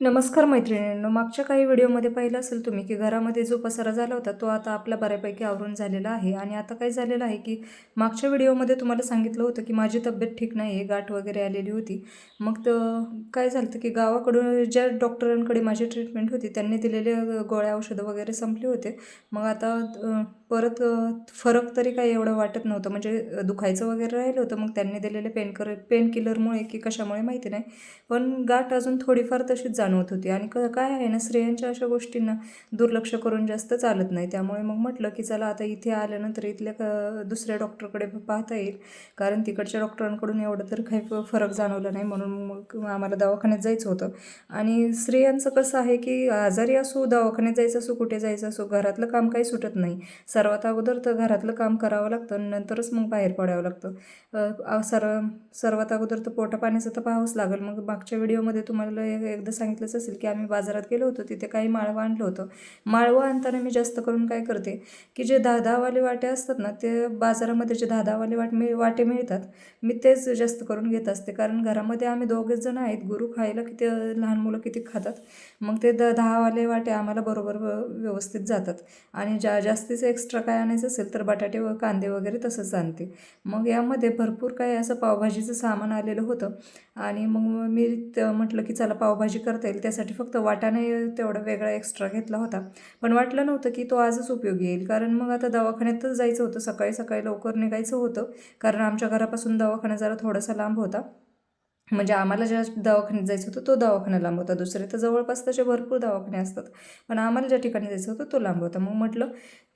नमस्कार मैत्रिणींनो मागच्या काही व्हिडिओमध्ये पाहिलं असेल तुम्ही की घरामध्ये जो पसारा झाला होता तो आता आपल्या बऱ्यापैकी आवरून झालेला आहे. आणि आता काय झालेलं आहे की मागच्या व्हिडिओमध्ये तुम्हाला सांगितलं होतं की माझी तब्येत ठीक नाही आहे गाठ वगैरे आलेली होती. मग तर काय झालं होतं की गावाकडून ज्या डॉक्टरांकडे माझी ट्रीटमेंट होती त्यांनी दिलेले गोळ्या औषधं वगैरे संपले होते. मग आता परत फरक तरी काही एवढं वाटत नव्हतं. म्हणजे दुखायचं वगैरे राहिलं होतं. मग त्यांनी दिलेले पेन कर पेन किलरमुळे की कशामुळे माहिती नाही. पण गाठ अजून थोडीफार तशीच जाणवत होती. आणि क काय आहे ना स्त्रियांच्या अशा गोष्टींना दुर्लक्ष करून जास्त चालत नाही. त्यामुळे मग म्हटलं की चला आता इथे आल्यानंतर इथल्या क दुसऱ्या डॉक्टरकडे पाहता येईल. कारण तिकडच्या डॉक्टरांकडून एवढं तर काही फरक जाणवला नाही. म्हणून मग आम्हाला दवाखान्यात जायचं होतं. आणि स्त्रियांचं कसं आहे की आजारी असो दवाखान्यात जायचं असो कुठे जायचं असो घरातलं काम काही सुटत नाही. सर्वात अगोदर तर घरातलं काम करावं लागतं नंतरच मग बाहेर पडावं लागतं. सर्व सर सर्वात अगोदर तर पोटा पाण्याचं तर पाहावंच लागेल. मग मागच्या व्हिडिओमध्ये तुम्हाला एक- एकदा सांगितलंच असेल की आम्ही बाजारात गेलो होतो तिथे काही माळवं आणलं होतं. माळवं आणताना मी जास्त करून काय करते की जे दहा दहावाले वाटे असतात ना ते बाजारामध्ये जे दहा दहावाले वाट मिळ वाटे मिळतात मी तेच जास्त करून घेत असते. कारण घरामध्ये आम्ही दोघेच जण आहेत गुरु खायला किती लहान मुलं किती खातात मग ते द दहावाले वाटे आम्हाला बरोबर व- व्यवस्थित जातात. आणि ज्या जास्तीचं एक्स्ट्रा एक्स्ट्रा काय आणायचं असेल तर बटाटे व कांदे वगैरे तसंच आणते. मग यामध्ये भरपूर काय असं पावभाजीचं सामान आलेलं होतं. आणि मग मी म्हटलं की चला पावभाजी करता येईल. त्यासाठी फक्त वाटाणे तेवढा वेगळा एक्स्ट्रा घेतला होता. पण वाटलं नव्हतं की तो आजच उपयोगी येईल. कारण मग आता दवाखान्यातच जायचं होतं. सकाळी सकाळी लवकर निघायचं होतं. कारण आमच्या घरापासून दवाखाना जरा थोडासा लांब होता. म्हणजे आम्हाला ज्या दवाखान्यात जायचं होतं तो दवाखाना लांब होता. दुसरे तर जवळपास तसे भरपूर दवाखाने असतात. पण आम्हाला ज्या ठिकाणी जायचं होतं तो लांब होता. मग म्हटलं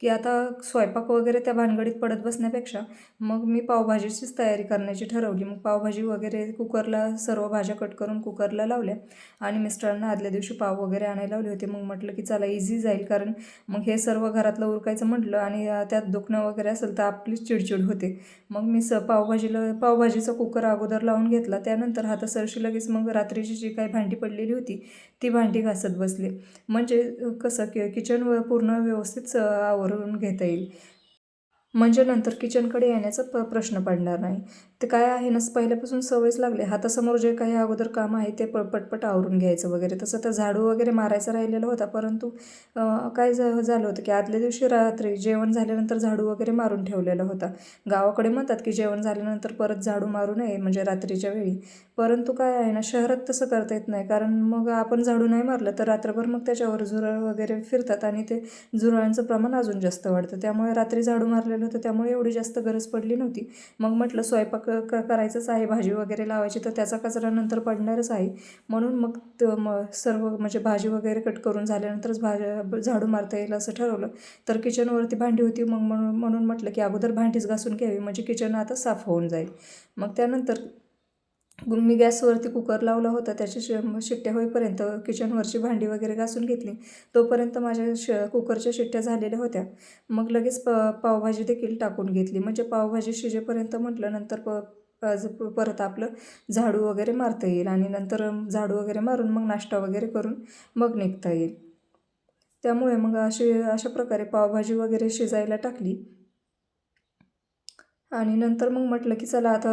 की आता स्वयंपाक वगैरे त्या भानगडीत पडत बसण्यापेक्षा मग मी पावभाजीचीच तयारी करण्याची ठरवली. मग पावभाजी वगैरे कुकरला सर्व भाज्या कट करून कुकरला लावल्या आणि मिस्टरांना आदल्या दिवशी पाव वगैरे आणायला लावले होते. मग म्हटलं की चला इझी जाईल कारण मग हे सर्व घरातलं उरकायचं म्हटलं आणि त्यात दुखणं वगैरे असेल तर आपलीच चिडचिड होते. मग मी स पावभाजीला पावभाजीचा कुकर अगोदर लावून घेतला. त्यानंतर हातासरशी लगेच मग रात्रीची जी काही भांडी पडलेली होती ती भांडी घासत बसले. म्हणजे कसं कि किचन व पूर्ण व्यवस्थित आवरून घेता येईल. म्हणजे नंतर किचनकडे येण्याचा प प्रश्न पडणार नाही. ते काय आहे ना पहिल्यापासून सवयच लागली. हातासमोर जे काही अगोदर काम आहे ते प पटपट आवरून घ्यायचं वगैरे. तसं तर झाडू वगैरे मारायचा राहिलेला होता परंतु काय झालं होतं की आदल्या दिवशी रात्री जेवण झाल्यानंतर झाडू वगैरे मारून ठेवलेला होता. गावाकडे म्हणतात की जेवण झाल्यानंतर परत झाडू मारू नये म्हणजे रात्रीच्या वेळी. परंतु काय आहे ना शहरात तसं करता येत नाही कारण मग आपण झाडू नाही मारलं तर रात्रभर मग त्याच्यावर झुरळ वगैरे फिरतात आणि ते झुरळांचं प्रमाण अजून जास्त वाढतं. त्यामुळे रात्री झाडू मारलेलं होतं त्यामुळे एवढी जास्त गरज पडली नव्हती. मग म्हटलं स्वयंपाक क करायचंच आहे भाजी वगैरे लावायची तर त्याचा कचरा नंतर पडणारच आहे. म्हणून मग त म सर्व म्हणजे भाजी वगैरे कट करून झाल्यानंतरच भाज्या झाडू मारता येईल असं ठरवलं. तर किचनवरती भांडी होती मग म्हणून म्हणून म्हटलं की अगोदर भांडीच घासून घ्यावी म्हणजे किचन आता साफ होऊन जाईल. मग त्यानंतर मी गॅसवरती कुकर लावला होता त्याची शि शिट्ट्या होईपर्यंत किचनवरची भांडी वगैरे घासून घेतली. तोपर्यंत माझ्या श कुकरच्या शिट्ट्या झालेल्या होत्या. मग लगेच प पावभाजी देखील टाकून घेतली. म्हणजे पावभाजी शिजेपर्यंत म्हटलं नंतर प आज परत आपलं झाडू वगैरे मारता येईल आणि नंतर झाडू वगैरे मारून मग नाश्ता वगैरे करून मग निघता येईल. त्यामुळे मग अशी अशा प्रकारे पावभाजी वगैरे शिजायला टाकली. आणि नंतर मग म्हटलं की चला आता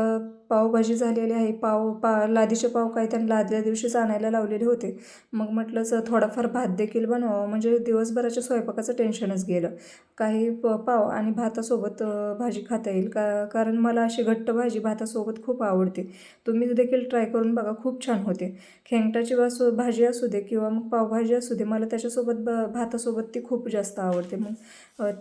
पावभाजी झालेली आहे. पाव पा लादीचे पाव काय त्यांना आदल्या दिवशीच आणायला लावलेले होते. मग म्हटलं थोडाफार भात देखील बनवावं. म्हणजे दिवसभराच्या स्वयंपाकाचं टेन्शनच गेलं. काही प पाव आणि भातासोबत भाजी खाता येईल का? कारण मला अशी घट्ट भाजी भातासोबत खूप आवडते. तुम्ही देखील ट्राय करून बघा खूप छान होते. खेंगटाची वासू भाजी असू दे किंवा मग पावभाजी असू दे मला त्याच्यासोबत ब भातासोबत ती खूप जास्त आवडते. मग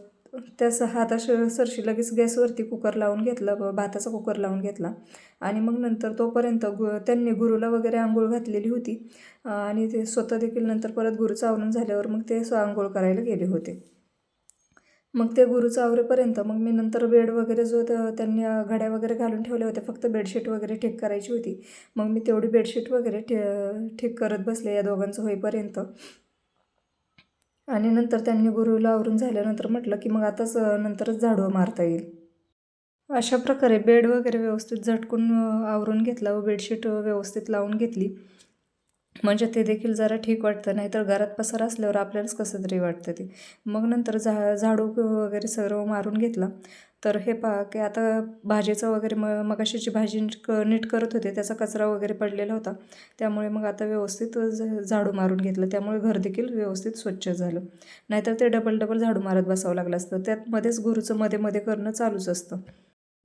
त्यास हाताश सरशी लगेच गॅसवरती कुकर लावून घेतला भाताचा कुकर लावून घेतला. आणि मग नंतर तोपर्यंत गु त्यांनी गुरुला वगैरे आंघोळ घातलेली होती. आणि ते स्वतः देखील नंतर परत गुरु चावरून झाल्यावर मग ते स्व आंघोळ करायला गेले होते. मग ते गुरु आवरेपर्यंत मग मी नंतर बेड वगैरे जो त्यांनी घड्या वगैरे घालून ठेवल्या होत्या फक्त बेडशीट वगैरे ठीक करायची होती. मग मी तेवढी बेडशीट वगैरे ठे ठीक करत बसले या दोघांचं होईपर्यंत. आणि नंतर त्यांनी गुरुला आवरून झाल्यानंतर म्हटलं की मग आताच नंतरच झाडू मारता येईल. अशा प्रकारे बेड वगैरे व्यवस्थित झटकून आवरून घेतला व बेडशीट व्यवस्थित लावून घेतली. म्हणजे ते देखील जरा ठीक वाटतं नाही तर घरात पसार असल्यावर आपल्यालाच कसं तरी वाटतं ते. मग नंतर झा झाडू वगैरे सर्व मारून घेतला. तर हे पहा की आता भाजीचं वगैरे म मगाशीची भाजी क नीट करत होते त्याचा कचरा वगैरे पडलेला होता. त्यामुळे मग आता व्यवस्थित झाडू मारून घेतलं. त्यामुळे घर देखील व्यवस्थित स्वच्छ झालं. नाहीतर ते डबल डबल झाडू मारत बसावं लागलं असतं. त्यात मध्येच गुरुचं मध्ये मध्ये करणं चालूच असतं.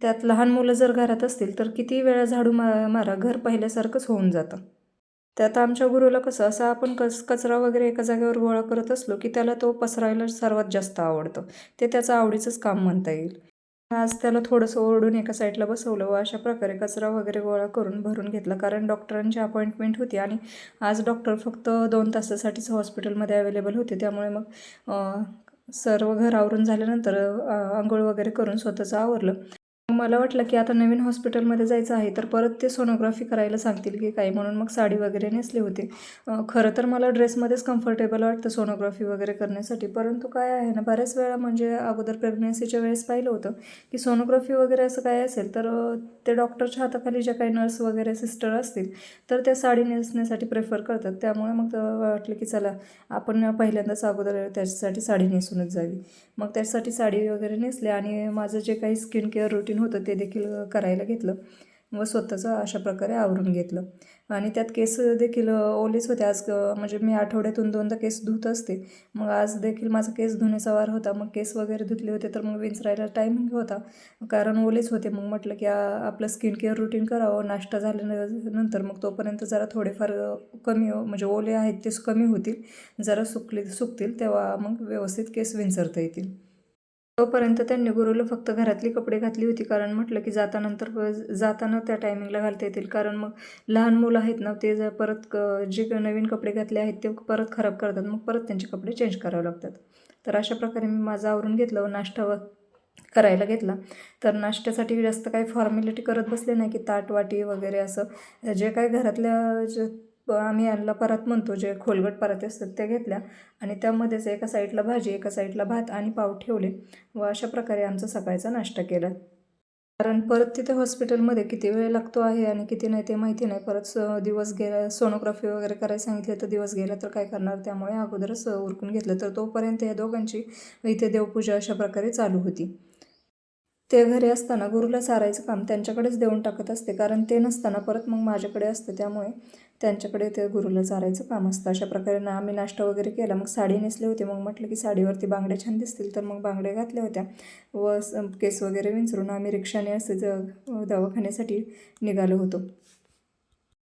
त्यात लहान मुलं जर घरात असतील तर किती वेळा झाडू मा मारा घर पहिल्यासारखंच होऊन जातं. त्यात आमच्या गुरुला कसं असं आपण कच कचरा वगैरे एका जागेवर गोळा करत असलो की त्याला तो पसरायला सर्वात जास्त आवडतं. ते त्याचं आवडीचंच काम म्हणता येईल. आज त्याला थोडंसं ओरडून एका साईडला बसवलं व अशा प्रकारे कचरा वगैरे गोळा करून भरून घेतला. कारण डॉक्टरांची अपॉइंटमेंट होती आणि आज डॉक्टर फक्त दोन तासासाठीच हॉस्पिटलमध्ये अवेलेबल होते. त्यामुळे मग सर्व घरावरून झाल्यानंतर आंघोळ वगैरे करून स्वतःचं आवरलं. मला वाटलं की आता नवीन हॉस्पिटलमध्ये जायचं आहे तर परत ते सोनोग्राफी करायला सांगतील की काय म्हणून मग साडी वगैरे नेसले होते. खरं तर मला ड्रेसमध्येच कम्फर्टेबल वाटतं सोनोग्राफी वगैरे करण्यासाठी. परंतु काय आहे ना बऱ्याच वेळा म्हणजे अगोदर प्रेग्नन्सीच्या वेळेस पाहिलं होतं की सोनोग्राफी वगैरे असं काय असेल तर ते डॉक्टरच्या हाताखाली ज्या काही नर्स वगैरे सिस्टर असतील तर त्या साडी नेसण्यासाठी प्रेफर करतात. त्यामुळे मग वाटलं की चला आपण पहिल्यांदाच अगोदर त्याच्यासाठी साडी नेसूनच जावी. मग त्याच्यासाठी साडी वगैरे नेसले आणि माझं जे काही स्किन केअर रुटीन होतं ते देखील करायला घेतलं. व स्वतःचं अशा प्रकारे आवरून घेतलं. आणि त्यात केस देखील ओलेच होते. आज म्हणजे मी आठवड्यातून दोनदा केस धुत असते. मग आज देखील माझा केस धुण्याचा वार होता. मग केस वगैरे धुतले होते तर मग विंचरायला टाईम होता. कारण ओलेच होते. मग म्हटलं की आपलं स्किन केअर रुटीन करावं. नाश्ता झाल्यानंतर मग तोपर्यंत जरा थोडेफार कमी म्हणजे ओले आहेत ते कमी होतील. जरा सुकले सुकतील तेव्हा मग व्यवस्थित केस विंचरता येतील. तोपर्यंत त्यांनी गुरुला फक्त घरातली कपडे घातली होती कारण म्हटलं की जातानंतर जाताना त्या टायमिंगला घालता येतील. कारण मग लहान मुलं आहेत ना ते जर परत जे नवीन कपडे घातले आहेत ते परत खराब करतात. मग परत त्यांचे कपडे चेंज करावे लागतात. तर अशा प्रकारे मी माझं आवरून घेतलं व नाश्ता व करायला घेतला. तर नाश्त्यासाठी जास्त काही फॉर्मॅलिटी करत बसले नाही की ताट वाटी वगैरे असं. जे काय घरातल्या आम्ही यांना परत म्हणतो जे खोलगट परत असतात त्या घेतल्या. आणि त्यामध्येच एका साईडला भाजी एका साईडला भात आणि पाव ठेवले व अशा प्रकारे आमचा सकाळचा नाश्ता केला. कारण परत तिथे हॉस्पिटलमध्ये किती वेळ लागतो आहे आणि किती नाही ते माहिती नाही. परत दिवस गेला सोनोग्राफी वगैरे करायला सांगितले तर दिवस गेला तर काय करणार? त्यामुळे अगोदरच उरकून घेतलं. तर तोपर्यंत या दोघांची इथे देवपूजा अशा प्रकारे चालू होती. ते घरी असताना गुरुला सारायचं काम त्यांच्याकडेच देऊन टाकत असते. कारण ते नसताना परत मग माझ्याकडे असतं. त्यामुळे त्यांच्याकडे ते गुरुला चारायचं काम असतं. अशा प्रकारे ना आम्ही नाश्ता वगैरे केला. मग साडी नेसले होते. मग म्हटलं की साडीवरती बांगड्या छान दिसतील. तर मग बांगड्या घातल्या होत्या. व केस वगैरे विंचरून आम्ही रिक्षाने असे दवाखान्यासाठी निघालो होतो.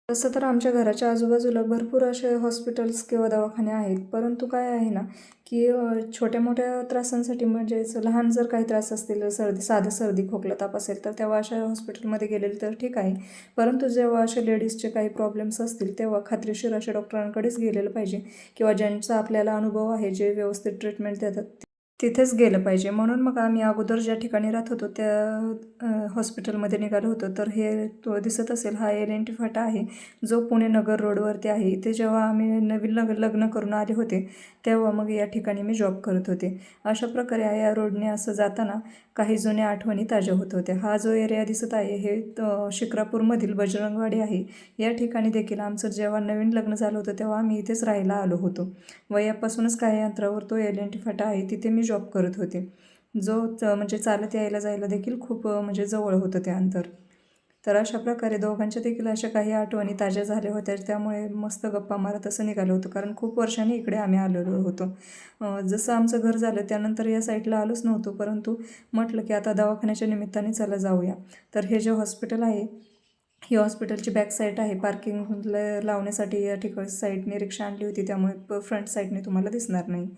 तसं तर आमच्या घराच्या आजूबाजूला भरपूर असे हॉस्पिटल्स किंवा दवाखाने आहेत. परंतु काय आहे ना की छोट्या मोठ्या त्रासांसाठी म्हणजेच लहान जर काही त्रास असतील सर्दी साधं सर्दी खोकला ताप असेल तर तेव्हा अशा हॉस्पिटलमध्ये गेलेले तर ठीक आहे. परंतु जेव्हा असे लेडीजचे काही प्रॉब्लेम्स असतील तेव्हा खात्रीशीर अशा डॉक्टरांकडेच गेलेलं पाहिजे. किंवा ज्यांचा आपल्याला अनुभव आहे जे व्यवस्थित ट्रीटमेंट देतात तिथेच गेलं पाहिजे. म्हणून मग आम्ही अगोदर ज्या ठिकाणी राहत होतो त्या हॉस्पिटलमध्ये निघालो होतो. तर हे तो दिसत असेल हा एल एन टी फाटा आहे. जो पुणे नगर रोडवरती आहे इथे जेव्हा आम्ही नवीन लग लग्न करून आले होते तेव्हा मग या ठिकाणी मी जॉब करत होते. अशा प्रकारे या रोडने असं जाताना काही जुन्या आठवणी ताज्या होत होत्या. हा जो एरिया दिसत आहे हे शिक्रापूरमधील बजरंगवाडी आहे. या ठिकाणी देखील आमचं जेव्हा नवीन लग्न झालं होतं तेव्हा आम्ही इथेच राहायला आलो होतो. वयापासूनच काही अंतरावर तो एल एन टी फाटा आहे तिथे मी जॉब करत होते. जो म्हणजे चालत यायला जायला देखील खूप म्हणजे जवळ होतं ते अंतर. तर अशा प्रकारे दोघांच्या देखील अशा काही आठवणी ताज्या झाल्या होत्या. त्यामुळे मस्त गप्पा मारत असं निघालं होतं. कारण खूप वर्षांनी इकडे आम्ही आलेलो होतो. जसं आमचं घर झालं त्यानंतर या साईडला आलोच नव्हतो. परंतु म्हटलं की आता दवाखान्याच्या निमित्ताने चला जाऊया. तर हे जे हॉस्पिटल आहे ही हॉस्पिटलची बॅक साईड आहे. पार्किंग लावण्यासाठी या ठिकाणी साईडने रिक्षा आणली होती. त्यामुळे फ्रंट साईडने तुम्हाला दिसणार नाही.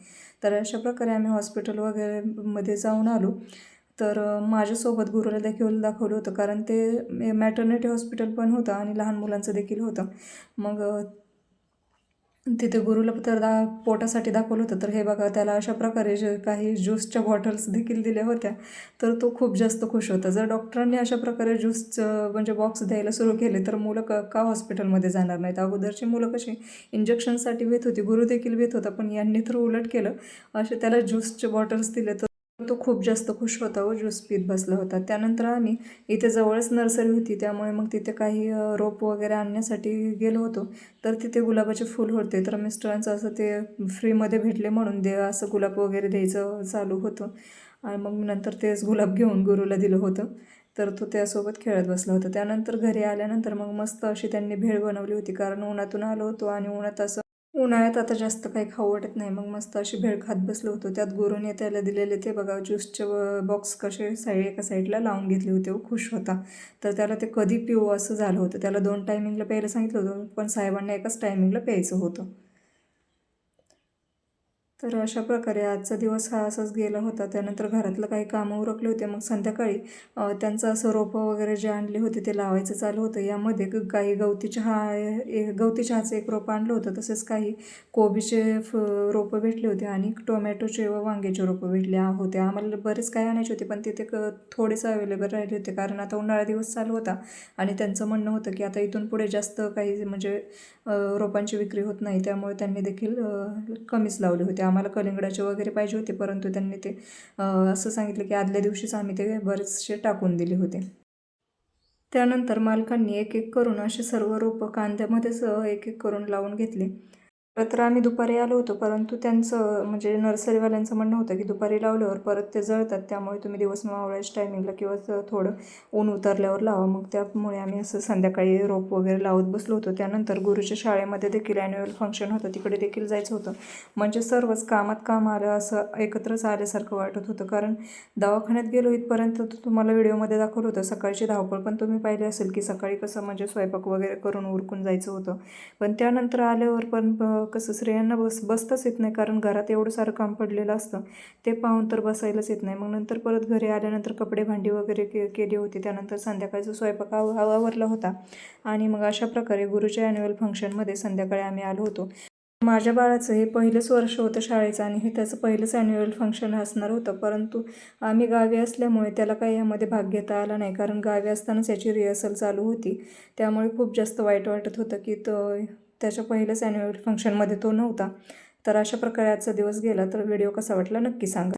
तर अशा प्रकारे आम्ही हॉस्पिटल वगैरे मध्ये जाऊन आलो. तर माझ्यासोबत गुरुला देखील दाखवलं होतं. कारण ते मॅटर्निटी हॉस्पिटल पण होतं आणि लहान मुलांचं देखील होतं. मग तिथे गुरुला तर दा पोटासाठी दाखवलं होतं. तर हे बघा त्याला अशा प्रकारे जे काही ज्यूसच्या बॉटल्स देखील दिल्या होत्या तर तो खूप जास्त खुश होता. जर डॉक्टरांनी अशा प्रकारे ज्यूसचं म्हणजे बॉक्स द्यायला सुरू केले तर मुलं क का हॉस्पिटलमध्ये जाणार नाहीत? अगोदरची मुलं कशी इंजेक्शनसाठी वेत होती गुरु देखील भेट होता पण यांनी तर उलट केलं. असे त्याला ज्यूसचे बॉटल्स दिले तर तो खूप जास्त खुश होता हो, व ज्यूस पीत बसला होता. त्यानंतर आम्ही इथे जवळच नर्सरी होती त्यामुळे मग तिथे काही रोप वगैरे आणण्यासाठी गेलो होतो. तर तिथे गुलाबाचे फूल होते. तर मिस्टरांचं असं ते फ्रीमध्ये भेटले म्हणून दे असं गुलाब वगैरे द्यायचं चालू होतं. आणि मग नंतर तेच गुलाब घेऊन गुरुला दिलं होतं. तर तो त्यासोबत खेळत बसला होता. त्यानंतर घरी आल्यानंतर मग मस्त अशी त्यांनी भेळ बनवली होती. कारण उन्हातून आलो होतो आणि उन्हात असं उन्हाळ्यात आता जास्त काही खाऊ वाटत नाही. मग मस्त अशी भेळ खात बसलो होतो. त्यात गुरुने त्याला दिलेले ते बघा ज्यूसचे बॉक्स कसे साईड एका साईडला लावून घेतले होते. व खुश होता. तर त्याला ते कधी पिऊ असं झालं होतं. त्याला दोन टायमिंगला प्यायला सांगितलं होतं. पण साहेबांना एकाच टायमिंगला प्यायचं होतं. तर अशा प्रकारे आजचा दिवस हा असाच गेला होता. त्यानंतर घरातलं काही कामं उरकले होते. मग संध्याकाळी त्यांचं असं रोपं वगैरे जे आणले होते ते लावायचं चालू होतं. यामध्ये ग- काही गवती चहा ए- गवती चहाचं एक रोपं आणलं होतं. तसेच काही कोबीचे फ रोपं भेटले होते आणि टोमॅटोचे व वांग्याचे रोपं भेटले होते. आम्हाला बरेच काही आणायचे होते पण तिथे क थोडेच अवेलेबल राहिले होते. कारण आता उन्हाळा दिवस चालू होता आणि त्यांचं म्हणणं होतं की आता इथून पुढे जास्त काही म्हणजे रोपांची विक्री होत नाही. त्यामुळे त्यांनी देखील कमीच लावले होते. आम्हाला कलिंगडाचे वगैरे पाहिजे होते परंतु त्यांनी ते असं सांगितलं की आदल्या दिवशीच आम्ही ते बरेचसे टाकून दिले होते. त्यानंतर मालकांनी एक एक करून असे सर्व रोपं कांद्यामध्येच एक एक करून लावून घेतले. तर आम्ही दुपारी आलो होतो परंतु त्यांचं म्हणजे नर्सरीवाल्यांचं म्हणणं होतं की दुपारी लावल्यावर परत ते जळतात त्यामुळे तुम्ही दिवस मावळ्याच्या टायमिंगला किंवा थोडं ऊन उतरल्यावर लावा. मग त्यामुळे आम्ही असं संध्याकाळी रोप वगैरे लावत बसलो होतो. त्यानंतर गुरुच्या शाळेमध्ये देखील ॲन्युअल फंक्शन होतं तिकडे देखील जायचं होतं. म्हणजे सर्वच कामात काम आलं असं एकत्रच आल्यासारखं वाटत होतं. कारण दवाखान्यात गेलो इथपर्यंत तर तुम्हाला व्हिडिओमध्ये दाखवलं होतं सकाळची धावपळ पण तुम्ही पाहिले असेल की सकाळी कसं म्हणजे स्वयंपाक वगैरे करून उरकून जायचं होतं. पण त्यानंतर आल्यावर पण कसं स्त्रियांना बस बसताच येत नाही कारण घरात एवढं सारं काम पडलेलं असतं. ते पाहून तर बसायलाच येत नाही. मग नंतर परत घरी आल्यानंतर कपडे भांडी वगैरे के केली होती. त्यानंतर संध्याकाळचा स्वयंपाक आव आवरला होता. आणि मग अशा प्रकारे गुरुच्या ॲन्युअल फंक्शनमध्ये संध्याकाळी आम्ही आलो होतो. माझ्या बाळाचं हे पहिलंच वर्ष होतं शाळेचं आणि हे त्याचं पहिलंच ॲन्युअल फंक्शन असणार होतं. परंतु आम्ही गावी असल्यामुळे त्याला काही यामध्ये भाग घेता आला नाही. कारण गावी असतानाच याची रिहर्सल चालू होती. त्यामुळे खूप जास्त वाईट वाटत होतं की तो त्याच्या पहिल्याच ॲन्युअल फंक्शनमध्ये तो नव्हता. तर अशा प्रकारे आजचा दिवस गेला. तर व्हिडिओ कसा वाटला नक्की सांगा.